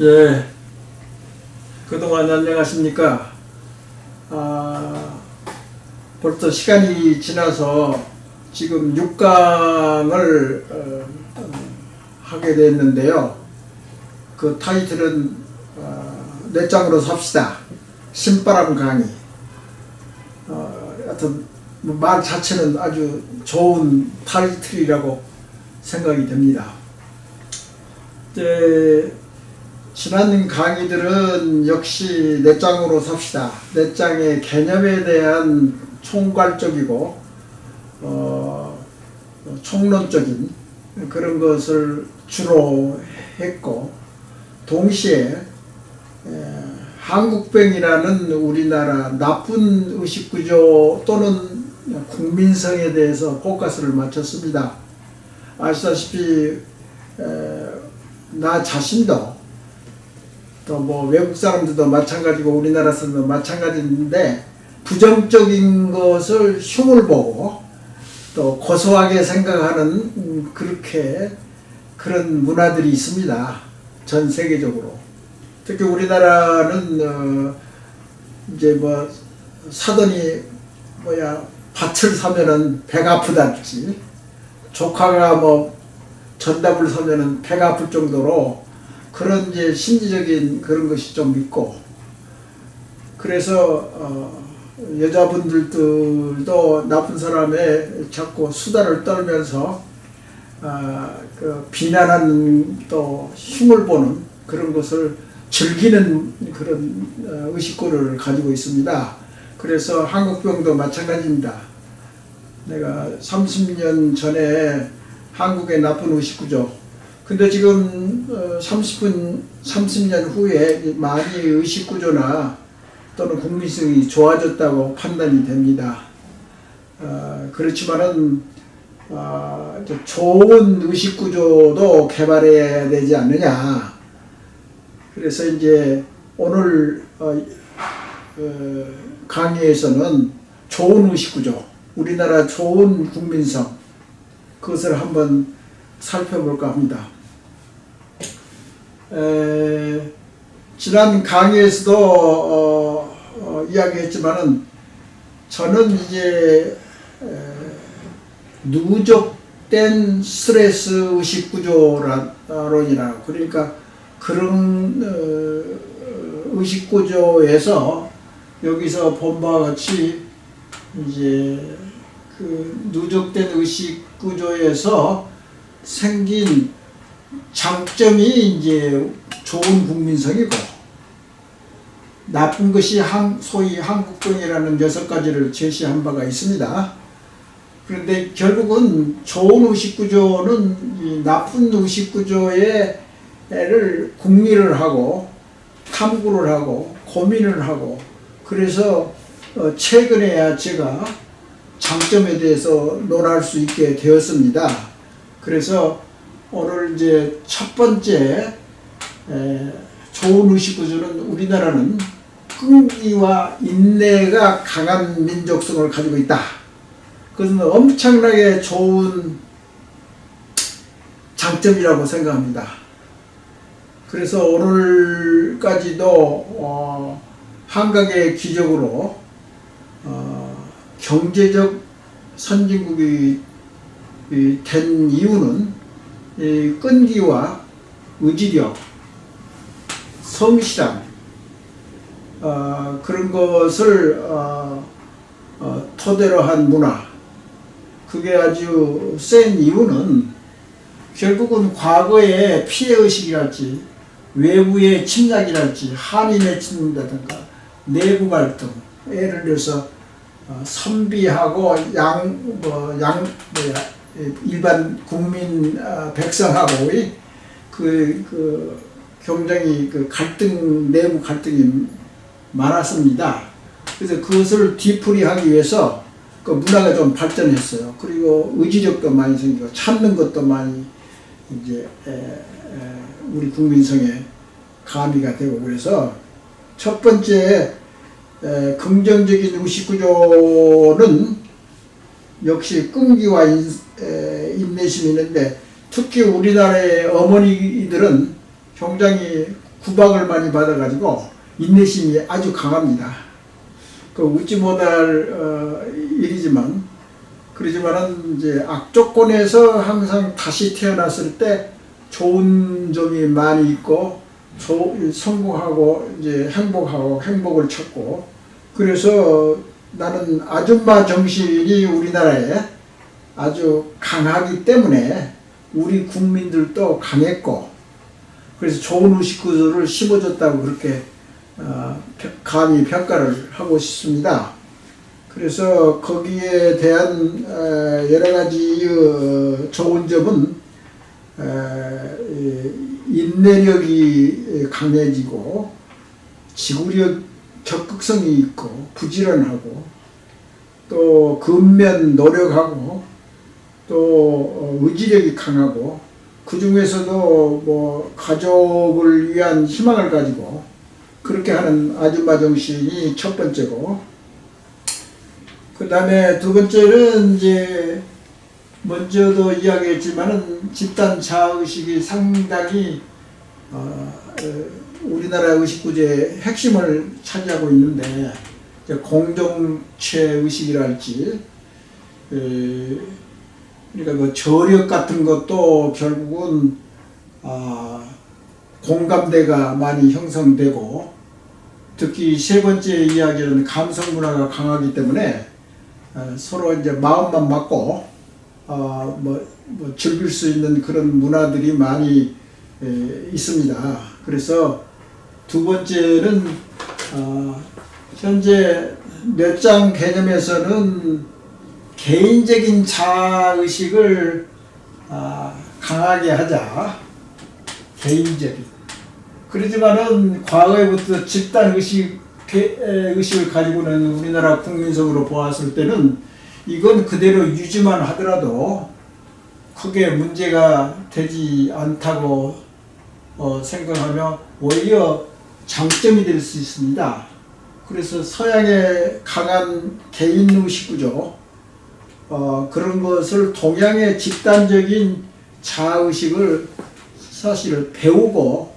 예, 그동안 안녕하십니까? 아, 벌써 시간이 지나서 지금 6강을 어, 하게 됐는데요. 그 타이틀은 어, 내 짱으로 삽시다. 신바람 강의. 어, 하여튼 뭐 말 자체는 아주 좋은 타이틀이라고 생각이 됩니다. 이제 지난 강의들은 역시 내장으로 삽시다. 내장의 개념에 대한 총괄적이고 어, 총론적인 그런 것을 주로 했고 동시에 에, 한국병이라는 우리나라 나쁜 의식구조 또는 국민성에 대해서 포커스를 맞췄습니다. 아시다시피 에, 나 자신도 또 뭐 외국 사람들도 마찬가지고 우리나라 사람도 마찬가지인데 부정적인 것을 흉을 보고 또 고소하게 생각하는 음, 그렇게 그런 문화들이 있습니다. 전 세계적으로. 특히 우리나라는 어 이제 뭐 사돈이 뭐야 밭을 사면은 배가 아프다든지 조카가 뭐 전답을 사면은 배가 아플 정도로 그런 이제 심리적인 그런 것이 좀 있고 그래서 어, 여자분들도 나쁜 사람에 자꾸 수다를 떨면서 아, 그 비난하는 또 흉을 보는 그런 것을 즐기는 그런 어, 의식구를 가지고 있습니다. 그래서 한국병도 마찬가지입니다. 내가 30년 전에 한국의 나쁜 의식구죠. 근데 지금 어, 30분, 30년 후에 많이 의식구조나 또는 국민성이 좋아졌다고 판단이 됩니다. 어, 그렇지만은 어, 좋은 의식 구조도 개발해야 되지 않느냐. 그래서 이제 오늘 어, 어, 강의에서는 좋은 의식구조, 우리나라 좋은 국민성 그것을 한번 살펴볼까 합니다. 에, 지난 강의에서도 어, 어, 이야기했지만은 저는 이제 에, 누적된 스트레스 의식 구조론이라 그러니까 그런 어, 의식 구조에서 여기서 본 바와 같이 이제 그 누적된 의식 구조에서 생긴 장점이 이제 좋은 국민성이고 나쁜 것이 한, 소위 한국병이라는 여섯 가지를 제시한 바가 있습니다. 그런데 결국은 좋은 의식구조는 이 나쁜 의식구조에 를 궁리를 하고 탐구를 하고 고민을 하고 그래서 어, 최근에야 제가 장점에 대해서 논할 수 있게 되었습니다. 그래서 오늘 이제 첫 번째 에, 좋은 의식구조는 우리나라는 끈기와 인내가 강한 민족성을 가지고 있다. 그것은 엄청나게 좋은 장점이라고 생각합니다. 그래서 오늘까지도 어, 한강의 기적으로 어, 경제적 선진국이 이, 된 이유는 이 끈기와 의지력, 성실함 어, 그런 것을 어, 어, 토대로 한 문화. 그게 아주 센 이유는 결국은 과거의 피해의식이랄지 외부의 침략이랄지 한인의 침략이라든가 내부 갈등 예를 들어서 어, 선비하고 양, 뭐, 양, 뭐야, 일반 국민, 어, 백성하고의 그, 그, 굉장히 그 갈등, 내부 갈등이 많았습니다. 그래서 그것을 뒤풀이하기 위해서 그 문화가 좀 발전했어요. 그리고 의지력도 많이 생기고 참는 것도 많이 이제 에, 에, 우리 국민성에 가미가 되고 그래서 첫 번째 에, 긍정적인 의식구조는 역시 끈기와 인, 에, 인내심이 있는데 특히 우리나라의 어머니들은 굉장히 구박을 많이 받아가지고 인내심이 아주 강합니다. 그 웃지 못할 어, 일이지만 그러지만은 이제 악조건에서 항상 다시 태어났을 때 좋은 점이 많이 있고 조, 성공하고 이제 행복하고 행복을 찾고 그래서 나는 아줌마 정신이 우리나라에 아주 강하기 때문에 우리 국민들도 강했고 그래서 좋은 의식구조를 심어줬다고 그렇게 어, 평- 감히 평가를 하고 싶습니다. 그래서 거기에 대한 어, 여러 가지 어, 좋은 점은 어, 이 인내력이 강해지고 지구력 적극성이 있고 부지런하고 또 근면 노력하고 또 어, 의지력이 강하고 그 중에서도 뭐 가족을 위한 희망을 가지고 그렇게 하는 아줌마 정신이 첫 번째고 그 다음에 두 번째는 이제 먼저도 이야기했지만은 집단 자의식이 상당히 어, 어, 우리나라 의식구조의 핵심을 차지하고 있는데 공동체 의식이랄지 에, 그러니까 뭐 저력 같은 것도 결국은 아, 공감대가 많이 형성되고 특히 세 번째 이야기는 감성 문화가 강하기 때문에 어, 서로 이제 마음만 맞고 어, 뭐, 뭐 즐길 수 있는 그런 문화들이 많이 에, 있습니다. 그래서 두 번째는 어, 현재 몇 장 개념에서는 개인적인 자의식을 아, 강하게 하자. 개인적인. 그렇지만은 과거에부터 집단 의식 의식을 가지고 는 우리나라 국민성으로 보았을 때는 이건 그대로 유지만 하더라도 크게 문제가 되지 않다고 어, 생각하며 오히려 장점이 될 수 있습니다. 그래서 서양의 강한 개인 의식 구조 어, 그런 것을 동양의 집단적인 자의식을 사실 배우고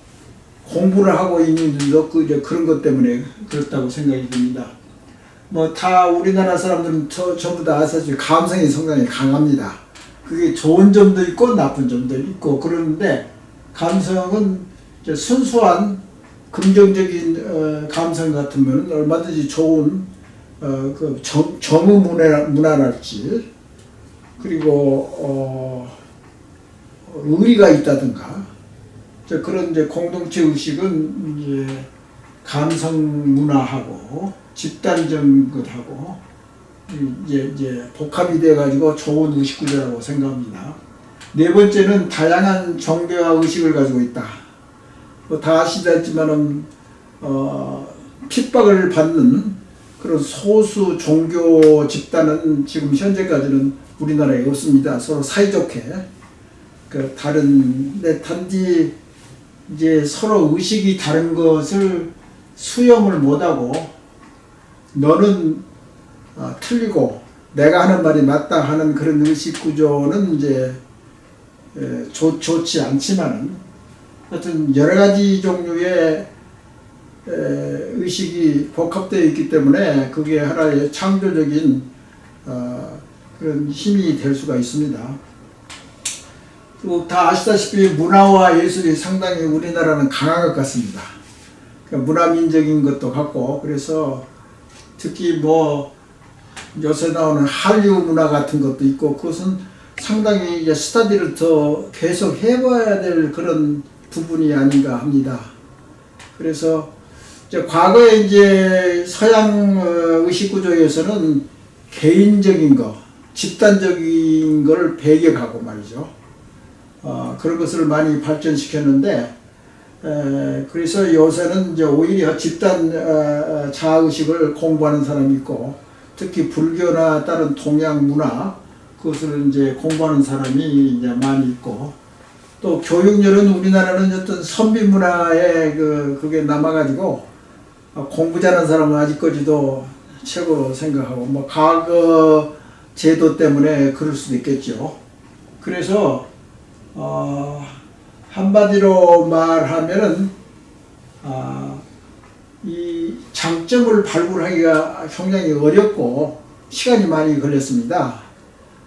공부를 하고 있는 분도 그 그런 것 때문에 그렇다고 생각이 듭니다. 뭐 다 우리나라 사람들은 저, 전부 다 사실 감성이 상당히 강합니다. 그게 좋은 점도 있고 나쁜 점도 있고 그러는데 감성은 순수한 긍정적인 어, 감성 같으면 얼마든지 좋은 어, 그 정, 정의 문화, 문화랄지 그리고 어, 의리가 있다든가 그런 이제 공동체 의식은 이제 감성 문화하고 집단적인 것하고 이제 이제 복합이 돼 가지고 좋은 의식 구조라고 생각합니다. 네 번째는 다양한 종교와 의식을 가지고 있다. 뭐다 아시다지만은 어, 핍박을 받는 그런 소수 종교 집단은 지금 현재까지는 우리나라에 없습니다. 서로 사이좋게 그 다른 데 단지 이제 서로 의식이 다른 것을 수용을 못하고 너는 어, 틀리고 내가 하는 말이 맞다 하는 그런 의식 구조는 이제 에, 좋, 좋지 않지만은 하여튼 여러 가지 종류의 에, 의식이 복합되어 있기 때문에 그게 하나의 창조적인 어, 그런 힘이 될 수가 있습니다. 또다 아시다시피 문화와 예술이 상당히 우리나라는 강한 것 같습니다. 그러니까 문화민적인 것도 같고 그래서 특히 뭐 요새 나오는 한류 문화 같은 것도 있고 그것은 상당히 이제 스터디를 더 계속 해봐야 될 그런 부분이 아닌가 합니다. 그래서 이제 과거에 이제 서양 어, 의식 구조에서는 개인적인 거, 집단적인 걸 배격하고 말이죠. 어, 그런 것을 많이 발전시켰는데 에, 그래서 요새는 이제 오히려 집단 어, 어, 자의식을 공부하는 사람이 있고 특히 불교나 다른 동양 문화 그것을 이제 공부하는 사람이 이제 많이 있고 또 교육열은 우리나라는 어떤 선비 문화에 그 그게 남아가지고 어, 공부 잘하는 사람은 아직까지도 최고로 생각하고 뭐 과거 제도 때문에 그럴 수도 있겠죠. 그래서 어, 한마디로 말하면은 아, 이 장점을 발굴하기가 굉장히 어렵고 시간이 많이 걸렸습니다.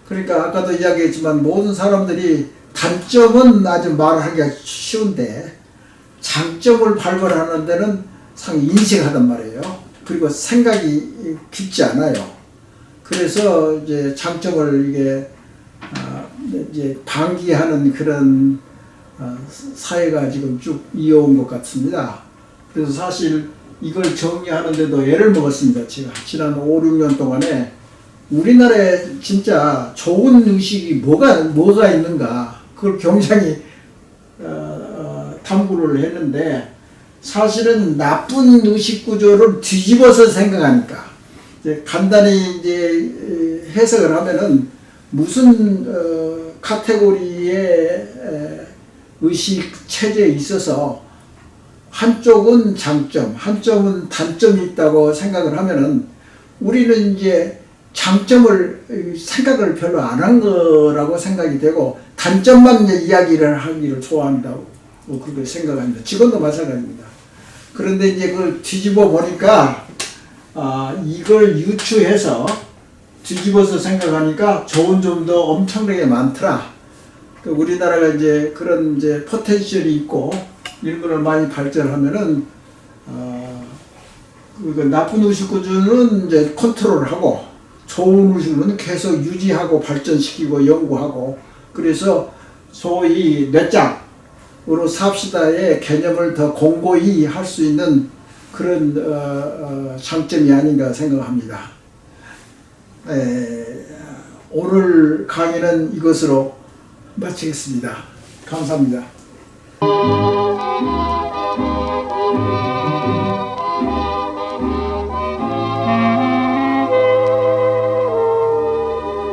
그러니까 아까도 이야기했지만 모든 사람들이 단점은 아주 말하기가 쉬운데 장점을 발굴하는 데는 상당히 인식하단 말이에요. 그리고 생각이 깊지 않아요. 그래서 이제 장점을 이게 아, 이제 방기하는 그런 어, 사회가 지금 쭉 이어온 것 같습니다. 그래서 사실 이걸 정리하는데도 애를 먹었습니다. 제가 지난 5, 6년 동안에 우리나라에 진짜 좋은 의식이 뭐가 뭐가 있는가 그걸 굉장히 어, 어, 탐구를 했는데 사실은 나쁜 의식 구조를 뒤집어서 생각하니까 이제 간단히 이제 에, 해석을 하면은 무슨 어, 카테고리의 에, 의식 체제에 있어서 한쪽은 장점, 한쪽은 단점이 있다고 생각을 하면은 우리는 이제 장점을 생각을 별로 안 한 거라고 생각이 되고 단점만 이야기를 하기를 좋아한다고 그렇게 생각합니다. 직원도 마찬가지입니다. 그런데 이제 그걸 뒤집어 보니까 아 이걸 유추해서 뒤집어서 생각하니까 좋은 점도 엄청나게 많더라. 그 우리나라가 이제 그런 이제 포텐셜이 있고 거를 많이 발전하면은 어, 그 나쁜 의식 구조는 이제 컨트롤하고 좋은 의식은 계속 유지하고 발전시키고 연구하고 그래서 소위 뇌짱으로 삽시다의 개념을 더 공고히 할 수 있는 그런 어, 어, 장점이 아닌가 생각합니다. 에, 오늘 강의는 이것으로 마치겠습니다. 감사합니다.